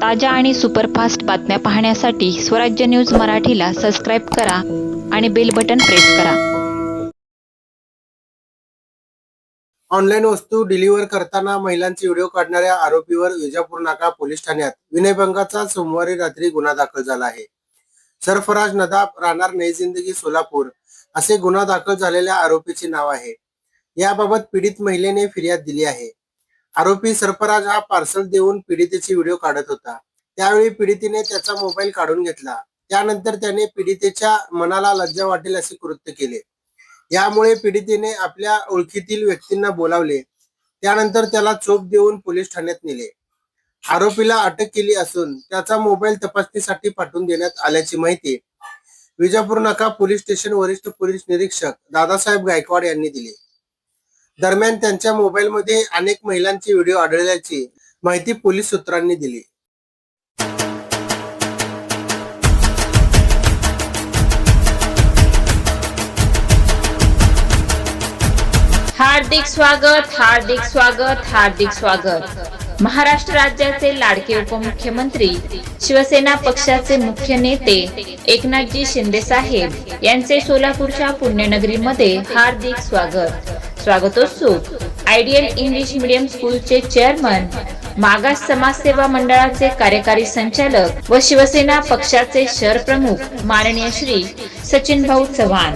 ताज्या आणि सुपरफास्ट बातम्या पाहण्यासाठी स्वराज्य न्यूज मराठीला सबस्क्राईब करा आणि बेल बटन प्रेस करा. ऑनलाईन वस्तू डिलिव्हर करताना महिलांचे व्हिडिओ काढणाऱ्या आरोपीवर विजापूर नाका पोलीस ठाण्यात विनयभंगाचा सोमवारी रात्री गुन्हा दाखल झाला आहे. सरफराज नदाब राहणार नई जिंदगी सोलापूर असे गुन्हा दाखल झालेल्या आरोपीचे नाव आहे. याबाबत पीडित महिलेने फिर्याद दिली आहे. आरोपी सरफराज हा पार्सल देऊन पीडितेची व्हिडिओ काढत होता. त्यावेळी पीडितीने त्याचा मोबाईल काढून घेतला. त्यानंतर त्याने पीडितेच्या मनाला लज्जा वाटेल असे कृत्य केले. यामुळे पीडितेने आपल्या ओळखीतील व्यक्तींना बोलावले. त्यानंतर त्याला चोप देऊन पोलीस ठाण्यात नेले. आरोपीला अटक केली असून त्याचा मोबाईल तपासणीसाठी पाठवून देण्यात आल्याची माहिती विजापूर नाका पोलीस स्टेशन वरिष्ठ पोलीस निरीक्षक दादासाहेब गायकवाड यांनी दिली. दरम्यान त्यांच्या मोबाईलमध्ये अनेक महिलांचे व्हिडिओ आढळल्याची माहिती पोलीस सूत्रांनी दिली. हार्दिक स्वागत हार्दिक स्वागत हार्दिक स्वागत. महाराष्ट्र राज्याचे लाडके उपमुख्यमंत्री शिवसेना पक्षाचे मुख्य नेते एकनाथजी शिंदे साहेब यांचे सोलापूरच्या पुण्यनगरीमध्ये हार्दिक स्वागत. स्वागतोत्सुक आयडियल इंग्लिश मीडियम स्कूलचे चेअरमन मागास समाजसेवा मंडळाचे कार्यकारी संचालक व शिवसेना पक्षाचे शहर प्रमुख माननीय श्री सचिन भाऊ चव्हाण.